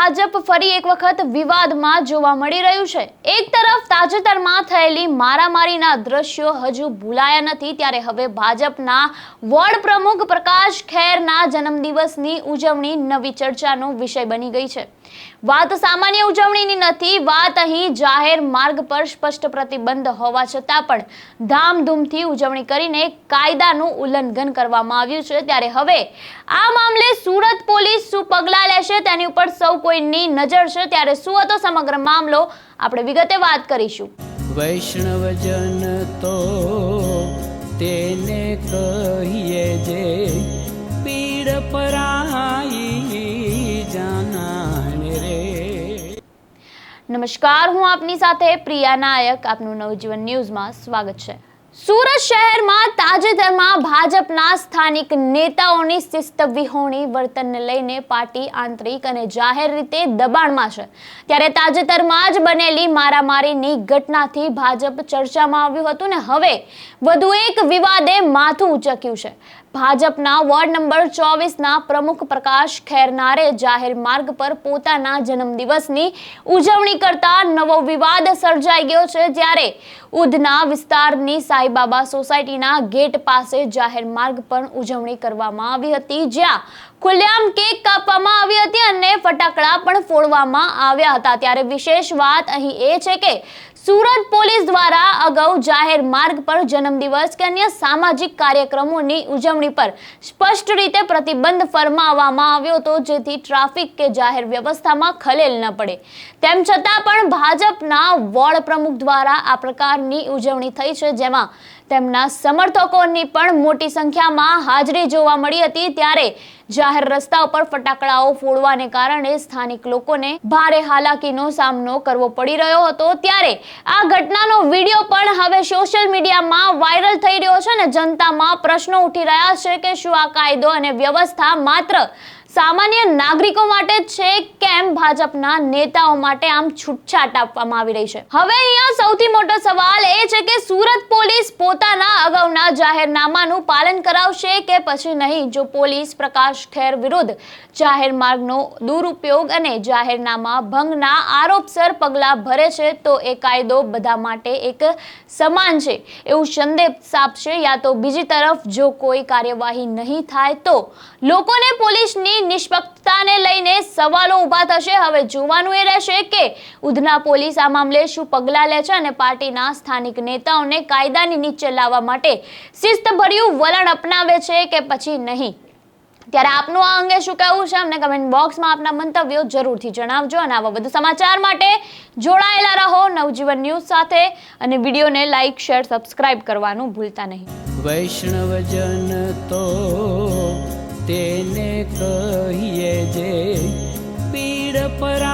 ભાજપ ફરી એક વખત વિવાદમાં જોવા મળી રહ્યું છે. એક તરફ તાજેતરમાં થયેલી મારામારીના દ્રશ્યો હજુ ભૂલાયા નથી, ત્યારે હવે ભાજપના વોર્ડ પ્રમુખ પ્રકાશ ખેરના જન્મદિવસની ઉજવણી નવી ચર્ચાનો વિષય બની ગઈ છે. વાત સામાન્ય ઉજવણીની નથી, વાત અહીં જાહેર માર્ગ પર સ્પષ્ટ પ્રતિબંધ હોવા છતાં પણ ધામધૂમથી ઉજવણી કરીને કાયદાનું ઉલ્લંઘન કરવામાં આવ્યું છે. ત્યારે હવે આ મામલે સુરત પોલીસ શું પગલાં લેશે તેની ઉપર સૌ કોઈની નજર છે ત્યારે શું હતો સમગ્ર મામલો? આપણે વિગતે વાત કરીશું. વૈષ્ણવજન તો તેને કહીએ જે પીડ પરાઈ જાનાને રે. નમસ્કાર હું આપની સાથે પ્રિયા નાયક. આપનું નવજીવન ન્યૂઝમાં સ્વાગત છે. સુરત શહેરમાં તાજેતરમાં ભાજપના સ્થાનિક નેતાઓની શિસ્ત વિહોણી વર્તનને લઈને પાર્ટી આંતરિક અને જાહેર રીતે દબાણમાં છે. ત્યારે તાજેતરમાં જ બનેલી મારામારીની ઘટનાથી ભાજપ ચર્ચામાં આવ્યું હતું ને હવે વધુ એક વિવાદે માથું ઉચક્યું છે. ભાજપના વોર્ડ નંબર ચોવીસના પ્રમુખ પ્રકાશ ખેરનારે જાહેર માર્ગ પર પોતાના જન્મદિવસની ઉજવણી કરતા નવો વિવાદ સર્જાઈ ગયો છે જ્યારે ઉધના વિસ્તારની સાઈબાબા સોસાયટીના ગેટ પાસે જાહેર માર્ગ પર ઉજવણી કરવામાં આવી હતી. જ્યાં ખુલ્લેઆમ કેક કાપવામાં આવી હતી અને ફટાકડા પણ ફોડવામાં આવ્યા હતા. ત્યારે વિશેષ વાત અહીં એ છે કે સુરત પોલીસ દ્વારા અગાઉ જાહેર માર્ગ પર જન્મદિવસ કે અન્ય સામાજિક કાર્યક્રમોની ઉજવણી પર સ્પષ્ટ રીતે પ્રતિબંધ ફરમાવવામાં આવ્યો હતો, જેથી ટ્રાફિક કે જાહેર વ્યવસ્થામાં ખલેલ ન પડે. તેમ છતાં પણ ભાજપના વોર્ડ પ્રમુખ દ્વારા આ પ્રકારની ઉજવણી થઈ છે, જેમાં તેમના સમર્થકોની પણ મોટી સંખ્યામાં હાજરી જોવા મળી હતી ત્યારે જાહેર રસ્તા ઉપર ફટાકડાઓ ફોડવાને કારણે સ્થાનિક લોકોને ભારે હાલાકીનો સામનો કરવો પડી રહ્યો હતો. ત્યારે આ ઘટનાનો વીડિયો પણ હવે સોશિયલ મીડિયામાં વાયરલ થઈ રહ્યો છે ને જનતામાં પ્રશ્નો ઉઠી રહ્યા છે કે શું આ કાયદો અને વ્યવસ્થા માત્ર સામાન્ય નાગરિકો માટે છે કેમ ભાજપના નેતાઓ માટે આમ છૂટછાટ આપવામાં આવી રહી છે. હવે અહીંયા સૌથી મોટો સવાલ એ છે કે સુરત પોલીસ પોતાના અગાઉના જાહેરનામાનું પાલન કરાવશે કે પછી નહીં? જો પોલીસ પ્રકાશ ખેર વિરુદ્ધ જાહેર માર્ગનો દુરુપયોગ અને જાહેરનામા ભંગના આરોપસર પગલાં ભરે છે, તો એ કાયદો બધા માટે એક સમાન છે. એવું સંદેશ આપશે યા તો બીજી તરફ જો કોઈ કાર્યવાહી નહીં થાય તો? લોકોને પોલીસની નિષ્પક્ષતાને લઈને સવાલો ઊભા થશે. હવે જોવાનું એ રહેશે કે ઉધના પોલીસ આ મામલે શું પગલાં લે છે અને પાર્ટીના સ્થાનિક નેતાઓને કાયદાની નીચે લાવવા માટે શિસ્તભર્યું વલણ અપનાવે છે કે પછી નહીં? ત્યારે આપનું આ અંગે શું કહેવું છે? અમને કમેન્ટ બોક્સમાં આપના મંતવ્યો જરૂરથી જણાવજો અને આવા વધુ સમાચાર માટે જોડાયેલા રહો નવજીવન ન્યૂઝ સાથે અને વિડીયોને લાઇક શેર સબસ્ક્રાઇબ કરવાનું ભૂલતા નહીં. વૈષ્ણવજન તો તેને કહીએ જે પીડ પર